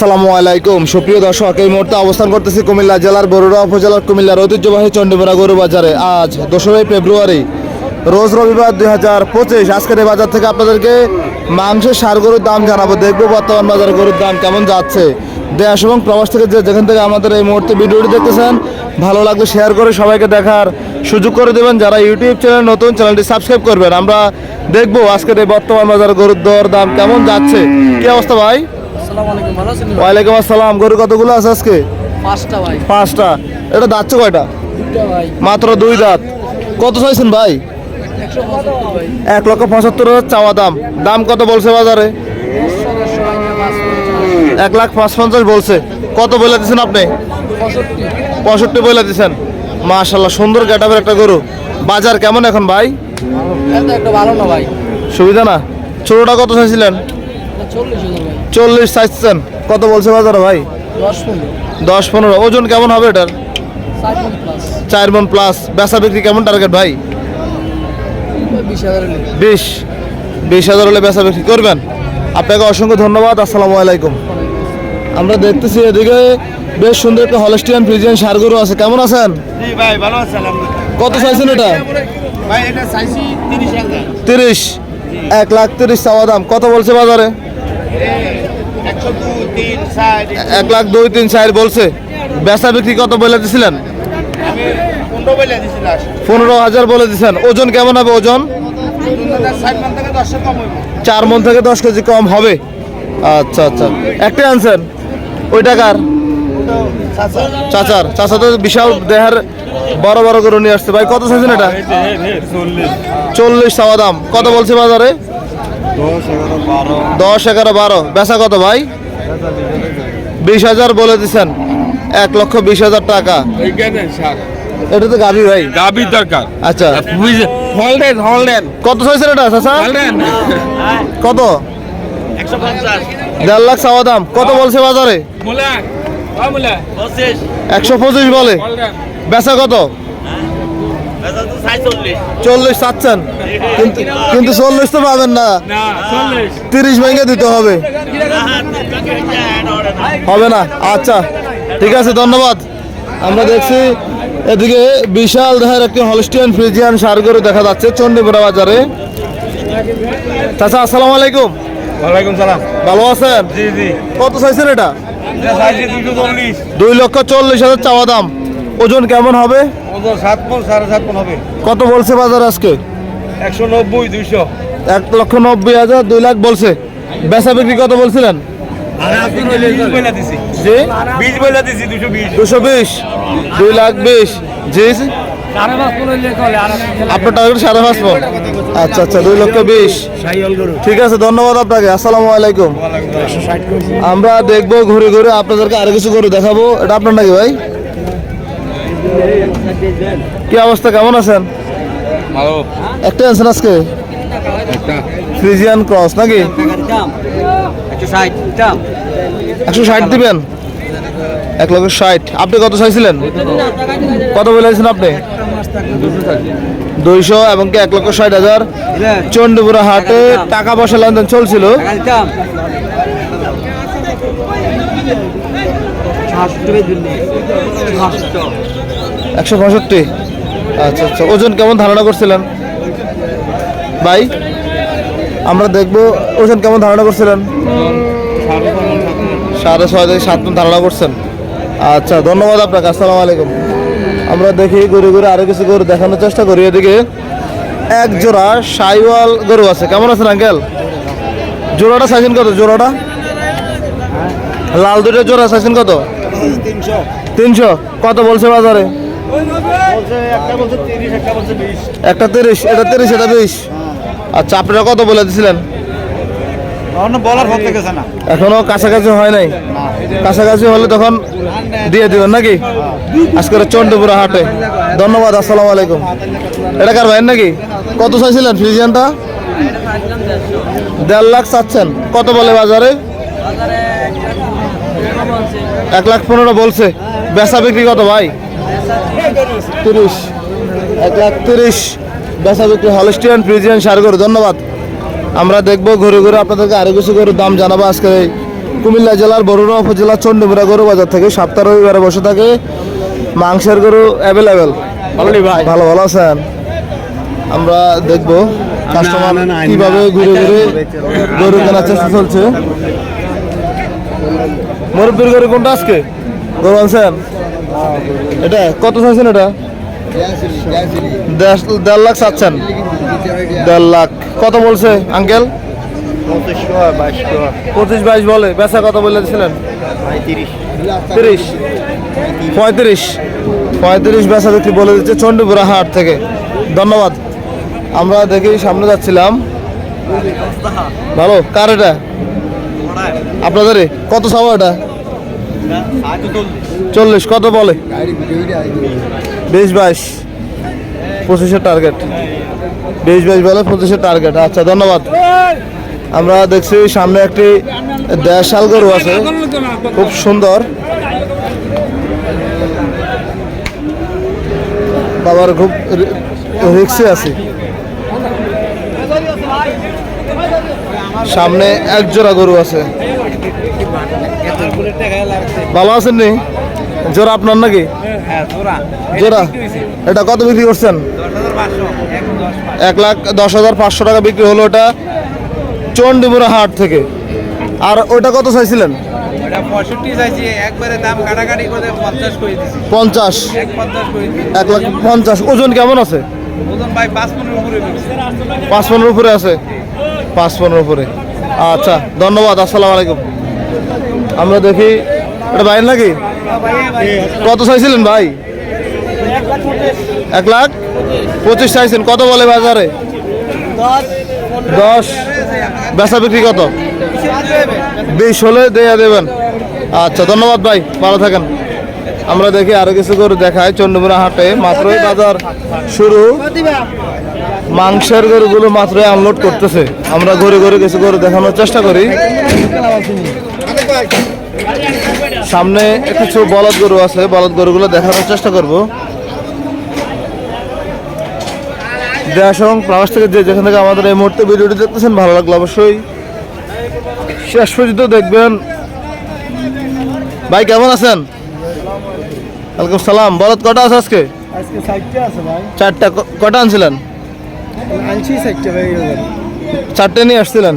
আসসালামু আলাইকুম। সুপ্রিয় দর্শক, এই মুহূর্তে অবস্থান করতেছি কুমিল্লা জেলার বরুড়া উপজেলার কুমিল্লার ঐতিহ্যবাহী চণ্ডীমোড়া গরু বাজারে। আজ দোসরাই ফেব্রুয়ারি, রোজ রবিবার দুই হাজার পঁচিশ। আজকের এই বাজার থেকে আপনাদেরকে মাংসের সার গরুর দাম জানাব। দেখব বর্তমান বাজারে গরুর দাম কেমন যাচ্ছে। দেশ এবং প্রবাস থেকে যে যেখান থেকে আমাদের এই মুহূর্তে ভিডিওটি দেখতেছেন, ভালো লাগলে শেয়ার করে সবাইকে দেখার সুযোগ করে দেবেন। যারা ইউটিউব চ্যানেল নতুন চ্যানেলটি সাবস্ক্রাইব করবেন। আমরা দেখব আজকের এই বর্তমান বাজার গরুর দর দাম কেমন যাচ্ছে। কি অবস্থা ভাই? ওয়ালাইকুম আসসালাম। গরু কতগুলো আছে আজকে? পাঁচটা ভাই। পাঁচটা। এটা দাঁতছে কয়টা? মাত্র দুই দাঁত। কত চাইছেন ভাই? এক লক্ষ পঁচাত্তর হাজার চাওয়া দাম। দাম কত বলছে বাজারে? এক লাখ পাঁচ পঞ্চাশ বলছে। কত বলে দিচ্ছেন আপনি? পঁয়ষট্টি। বলে দিচ্ছেন মাশাল্লাহ সুন্দর গ্যাটাপের একটা গরু। বাজার কেমন এখন ভাই? ভালো না ভাই। সুবিধা না? ছোটোটা কত চাইছিলেন? চল্লিশ চাইছেন কত বলছে বাজার ভাই? দশ পনেরো। ওজন কেমন হবে এটার? চার মন প্লাস বেচা বিক্রি কেমন টার্গেট ভাই? বিশ বিশ। হাজার হলে বেচা বিক্রি করবেন? আপনাকে অসংখ্য ধন্যবাদ। আসসালামু আলাইকুম। আমরা দেখতেছি এদিকে বেশ সুন্দর একটা হলস্টিয়ান ফ্রিজিয়ান সারগরু আছে। কেমন আছেন? জি ভাই ভালো আছে আলহামদুলিল্লাহ। কত চাইছেন এটা? ভাই এটা চাইছি তিরিশ এক লাখ তিরিশ চাওয়া দাম। কত বলছে বাজারে? এক লাখ দুই তিন চার বলছে। বেচা বিক্রি কত বলে দিছিলেন? পনেরো হাজার বলে দিছেন। ওজন কেমন হবে ওজন? চার মন থেকে দশ কেজি কম হবে। আচ্ছা আচ্ছা। একটাই আনছেন? ওই টাকার? চাচার। চাচা তো বিশাল দেহের বড় বড় করে নিয়ে আসছে। ভাই, কত চাইছেন এটা? চল্লিশ চাওয়া দাম। কত বলছে বাজারে? দশ এগারো বারো। বেচা কত ভাই? বিশ হাজার বলে দিচ্ছেন এক লক্ষ বিশ হাজার টাকা। এটা তো গাভি ভাই। গাবির দরকার। আচ্ছা। হলডেন হলডেন কত চাইছেন এটা চাচা? কত? দেড় লাখ চাওয়া দাম। কত বলছে বাজারে? মুলা। ও মুলা। পঁচিশ। একশো পঁচিশ বলে। বেচা কত? বেচা তো সাইচল্লিশ চল্লিশ চাচ্ছেন। কিন্তু কিন্তু চল্লিশ তো পাবেন না। তিরিশ ভেঙে দিতে হবে। হবে না? আচ্ছা ঠিক আছে ধন্যবাদ। আমরা দেখছি এদিকে বিশাল দেহের একটি হলস্টিয়ান ফ্রিজিয়ান সারগরু দেখা যাচ্ছে চণ্ডীপুরা বাজারে। চাচা আসসালামু আলাইকুম। ওয়ালাইকুম সালাম। ভালো আছেন? জি জি। কত চাইছেন এটা? দুই লক্ষ চল্লিশ হাজার চাওয়া দাম। ওজন কেমন হবে? ওজন সাত পন সাড়ে সাত পন হবে। কত বলছে বাজার আজকে? একশো নব্বই দুইশো। এক লক্ষ নব্বই হাজার দুই লাখ বলছে। বেচা বিক্রি কত বলছিলেন? দুশো বিশ। দুই লাখ বিশ। জি আপনার টার্গেট সাড়ে পাঁচ। আচ্ছা আচ্ছা দুই লক্ষ বিশ। ঠিক আছে ধন্যবাদ আপনাকে। আসসালামু আলাইকুম। আমরা দেখব ঘুরে ঘুরে আপনাদেরকে আরও কিছু করে দেখাবো। এটা আপনার নাকি ভাই? কি অবস্থা? কেমন আছেন? একটা আনছেন আজকে? ফ্রিজিয়ান ক্রস নাকি? একশো ষাট দিবেন? এক লক্ষ ষাট। আপনি কত চাইছিলেন? কত বলেছেন আপনি? দুইশো এবং কি এক লক্ষ ষাট হাজার? চণ্ডীপুরা হাটে টাকা পয়সা লেনদেন চলছিল। একশো পঁয়ষট্টি। আচ্ছা আচ্ছা। ওজন কেমন ধারণা করছিলেন? ভাই, আমরা দেখব ওজন কেমন ধারণা করছিলেন? সাড়ে ছয় থেকে সাত মন ধারণা করছেন। আচ্ছা ধন্যবাদ আপনাকে, আসসালামু আলাইকুম। আমরা দেখি ঘুরে ঘুরে আরও কিছু গরু দেখানোর চেষ্টা করি। এদিকে এক জোড়া সাইওয়াল গরু আছে। কেমন আছেন, আঙ্কেল? জোড়াটা চাইছেন কত? জোড়াটা? লাল দুটো জোড়া চাইছেন কত? তিনশো। কত বলছে বাজারে? একটা তিরিশ এটা তিরিশ এটা বিশ। আচ্ছা আপনারা কত বলে দিছিলেন? এখনও কাছাকাছি হয় নাই। কাছাকাছি হলে তখন দিয়ে দিবেন নাকি? আজকের চন্ডীপুরা হাটে। ধন্যবাদ আসসালামু আলাইকুম। এটা কার ভাইয়ের নাকি? কত চাইছিলেন ফ্রিজিয়ানটা দেড় লাখ চাচ্ছেন। কত বলে বাজারে? এক লাখ পনেরো বলছে। বেচা বিক্রি কত ভাই? তিরিশ। এক লাখ তিরিশ। বেচা বিক্রি হলস্টিয়ান ফ্রিজিয়ান সারগর ধন্যবাদ। আমরা দেখব ঘুরে ঘুরে আপনাদেরকে আরও কিছু করে দাম জানাব আজকে কুমিল্লা জেলার বরুণা উপজেলা চন্ডীমুড়া গরু বাজার থেকে। সপ্তাহ রবিবারে বসে থাকে। মাংসের গরু অ্যাভেলেবেল ভালো ভালো আছেন? আমরা দেখব কাস্টমার কীভাবে ঘুরে ঘুরে গরু কেনার চেষ্টা চলছে। মুরব্বীর গরু কোনটা আজকে? গরু আনছেন? এটা কত চাইছেন এটা? দেড় লাখ চাচ্ছেন। দেড় লাখ। কত বলছে আঙ্কেল? পঁচিশ বাইশ বলে। বেচা কত বলেছিলেন তিরিশ। পঁয়ত্রিশ। পঁয়ত্রিশ বেচা বিক্রি বলে দিচ্ছে চণ্ডীপুরা হাট থেকে। ধন্যবাদ। আমরা দেখি সামনে যাচ্ছিলাম। ভালো। কার এটা? আপনাদের কত চাওয়া এটা? চল্লিশ। কত বলে? বিশ বাইশ। পঁচিশের টার্গেট বিশ বাইশ বলে পঁচিশের টার্গেট আচ্ছা ধন্যবাদ। আমরা দেখছি সামনে একটি দেশাল গরু আছে। খুব সুন্দর। বাবার খুব রিক্সে আছে। সামনে এক জোড়া গরু আছে। ভালো আছেন নি? জোড়া আপনার নাকি? জোড়া। এটা কত বিক্রি করছেন? এক লাখ দশ হাজার পাঁচশো টাকা বিক্রি হলো ওটা চন্ডিমুড়া হাট থেকে। আর ওটা কত চাইছিলেন? পঞ্চাশ। এক লাখ পঞ্চাশ। ওজন কেমন আছে? পাঁচ পনেরো উপরে আছে। পাঁচ পনেরো উপরে। আচ্ছা ধন্যবাদ, আসসালামু আলাইকুম। আমরা দেখি, এটা বাইর নাকি? কত চাইছিলেন ভাই? এক লাখ পঁচিশ চাইছেন, কত বলে বাজারে? দশ। বেচা বিক্রি কত? বিশ হলে দেয়া দেবেন। আচ্ছা ধন্যবাদ ভাই, ভালো থাকেন। আমরা দেখি আরও কিছু করে দেখাই চন্ডমুড়া হাটে, মাত্রই বাজার শুরু। মাংসের গরুগুলো মাত্রই আনলোড করতেছে। আমরা ঘুরে ঘুরে কিছু করে দেখানোর চেষ্টা করি। সামনে কিছু বলদ গরু আছে বলদ গরুগুলো দেখানোর চেষ্টা করব। দেশ এবং প্রবাস থেকে যে যেখান থেকে আমাদের এই মুহূর্তে ভিডিওটি দেখতেছেন ভালো লাগল অবশ্যই শেষ পর্যন্ত দেখবেন। ভাই কেমন আছেন? ওয়ালাইকুম সালাম। বলদ কটা আছে আজকে? চারটা কটা আনছিলেন? চারটে নিয়ে আসছিলেন?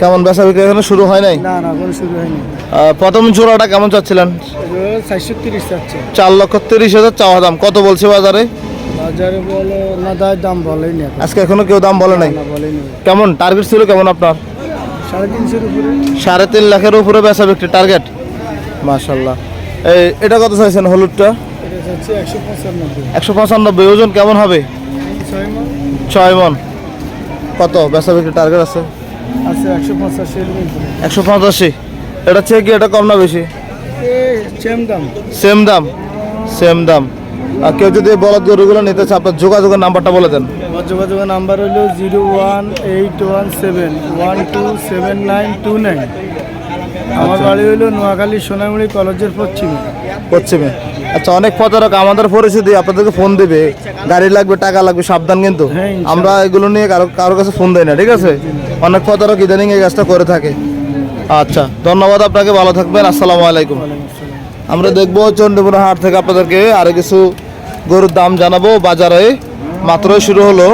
কেমন বেচা বিক্রি এখনও শুরু হয় নাই? না না কোনো শুরু হয়নি। প্রথম জোড়াটা কেমন চাচ্ছিলেন? চারশো তিরিশ যাচ্ছে চার লক্ষ তিরিশ হাজার চাওয়া দাম। কত বলছে বাজারে? বাজারে বলো না দাম বলেনি আজকে এখনও কেউ দাম বলে নাই? কেমন? টার্গেট ছিল কেমন আপনার? সাড়ে তিনশোর উপরে। সাড়ে তিন লাখের উপরে বেচা বিক্রি টার্গেট মাশাল্লাহ এই এটা কত চাইছেন হলুদটা? একশো পঁচানব্বই। ওজন কেমন হবে? মন। ছয় মন। কত? বেচা বিক্রি টার্গেট আছে? আছে একশো উপরে একশো পঁচাশি এটা চেয়ে কি এটা কম না বেশি? সেম দাম। সেম দাম? সেম দাম। আর কেউ যদি বলদ গরুগুলো নিতে চায় আপনার যোগাযোগের নাম্বারটা বলে দেন। আমার যোগাযোগের নাম্বার হলো zero one eight one seven one two seven nine two nine. আমার বাড়ি হলো নোয়াখালী সোনামুড়ি কলেজের পশ্চিমে। পশ্চিমে। আচ্ছা অনেক প্রতারক আমাদের পরিস্থিতি আপনাদেরকে ফোন দিবে। গাড়ি লাগবে টাকা লাগবে সাবধান কিন্তু। হ্যাঁ, আমরা এগুলো নিয়ে কারও কারোর কাছে ফোন দেয় না ঠিক আছে? অনেক প্রতারক ইদানিং এই কাজটা করে থাকে। আচ্ছা ধন্যবাদ আপনাকে ভালো থাকবেন আসসালামু আলাইকুম। আমরা দেখব চন্ডীপুর হাট থেকে আপনাদেরকে আরও কিছু গরুর দাম জানাব। বাজারে মাত্রই শুরু হলো।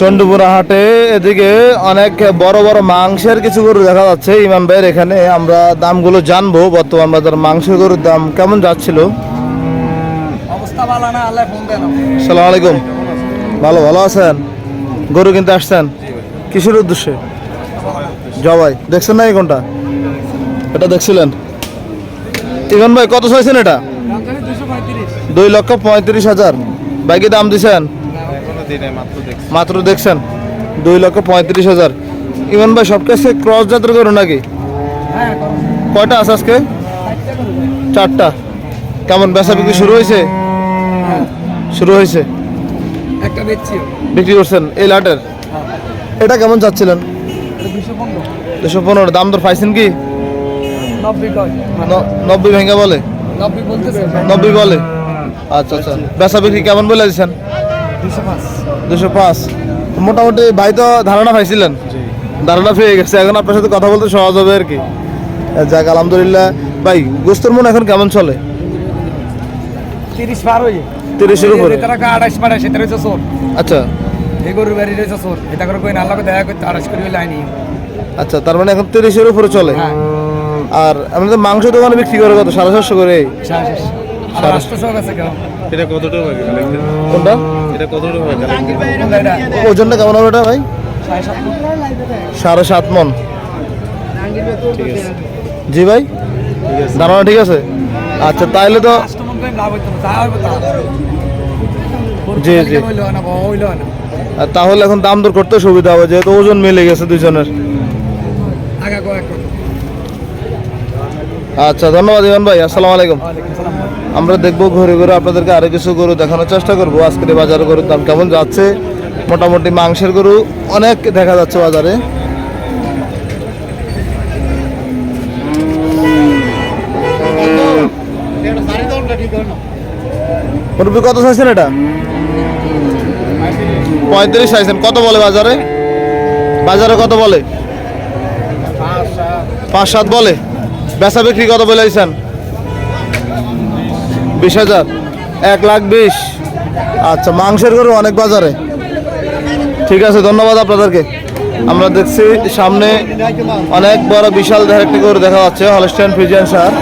চন্ডীপুরা হাটে এদিকে অনেক বড় বড় মাংসের কিছু গরু দেখা যাচ্ছে। ইমাম ভাইয়ের এখানে আমরা দামগুলো জানব বর্তমান বাজার মাংসের গরুর দাম কেমন যাচ্ছিল? সালাম আলাইকুম। ভালো ভালো আছেন? গরু কিনতে আসছেন? কিসের উদ্দেশ্যে? জবাই। দেখছেন না এই কোনটা? এটা দেখছিলেন? ইমান ভাই কত চাইছেন এটা? দুই লক্ষ পঁয়ত্রিশ হাজার। বাইকে দাম দিছেন? মাত্র দেখছেন? দুই লক্ষ পঁয়ত্রিশ হাজার। ইমান ভাই সব কাছে ক্রস যাত্রা গরু নাকি? কয়টা আছে আজকে? চারটা কেমন বেচা বিক্রি শুরু হয়েছে? শুরু হয়েছে? একটা বিক্রি করছেন এই লাটের? এটা কেমন চাচ্ছিলেন? দুশো পনেরো। দাম দর পাইছেন কি? নব্বই ভেঙে বলে? নব্বই নব্বই বলে? আচ্ছা আচ্ছা। বেচা বিক্রি কেমন বলে দিচ্ছেন? দুশো পাঁচ। মোটামুটি ভাই তো ধারণা পাইছিলেন। ধারণা পেয়ে গেছে। এখন আপনার সাথে কথা বলতে সহজ হবে আর কি। যাক আলহামদুলিল্লাহ। ভাই গোস্তর মন এখন কেমন চলে? তিরিশ পার হয়ে তিরিশের উপরে। তারা আড়াইশ পাড়ায় সেটা রয়েছে সোর আচ্ছা। এই গরুর বাড়ি রয়েছে সোর এটা করে কই না আল্লাহকে দেখা করতে আড়াইশ করে লাইনি আচ্ছা তার মানে এখন তিরিশের উপরে চলে? হ্যাঁ। আর আমাদের মাংস দোকানে বিক্রি করে কত? সাড়ে সাতশো করে? শেষ শেষ আর রাষ্ট্র সব আছে কেমন? এটা কতটা হবে কোনটা? এটা কতটা হবে ওজনটা কেমন হবে এটা ভাই? সাড়ে সাত মন। জি ভাই? ধারণা ঠিক আছে। আচ্ছা তাইলে তো জি, জি। তাহলে এখন দাম দর করতে সুবিধা হবে যেহেতু ওজন মিলে গেছে দুজনের আচ্ছা ধন্যবাদ ইমান ভাই আসসালামু আলাইকুম। আমরা দেখব ঘুরে ঘুরে আপনাদেরকে আরও কিছু গরু দেখানোর চেষ্টা করব। আজকের বাজারে গরুর দাম কেমন যাচ্ছে? মোটামুটি মাংসের গরু অনেক দেখা যাচ্ছে বাজারে। কত চাইছেন এটা? পঁয়ত্রিশ চাইছেন। কত বলে বাজারে? বাজারে কত বলে? পাঁচ সাত। বলে। বেচা বিক্রি কত বলে বিশ হাজার। এক লাখ বিশ। আচ্ছা মাংসের গরু অনেক বাজারে? ঠিক আছে ধন্যবাদ আপনাদেরকে। আমরা দেখছি সামনে অনেক বড় বিশাল ধারে একটি গরু দেখা যাচ্ছে হলস্টাইন ফিজিয়ান সার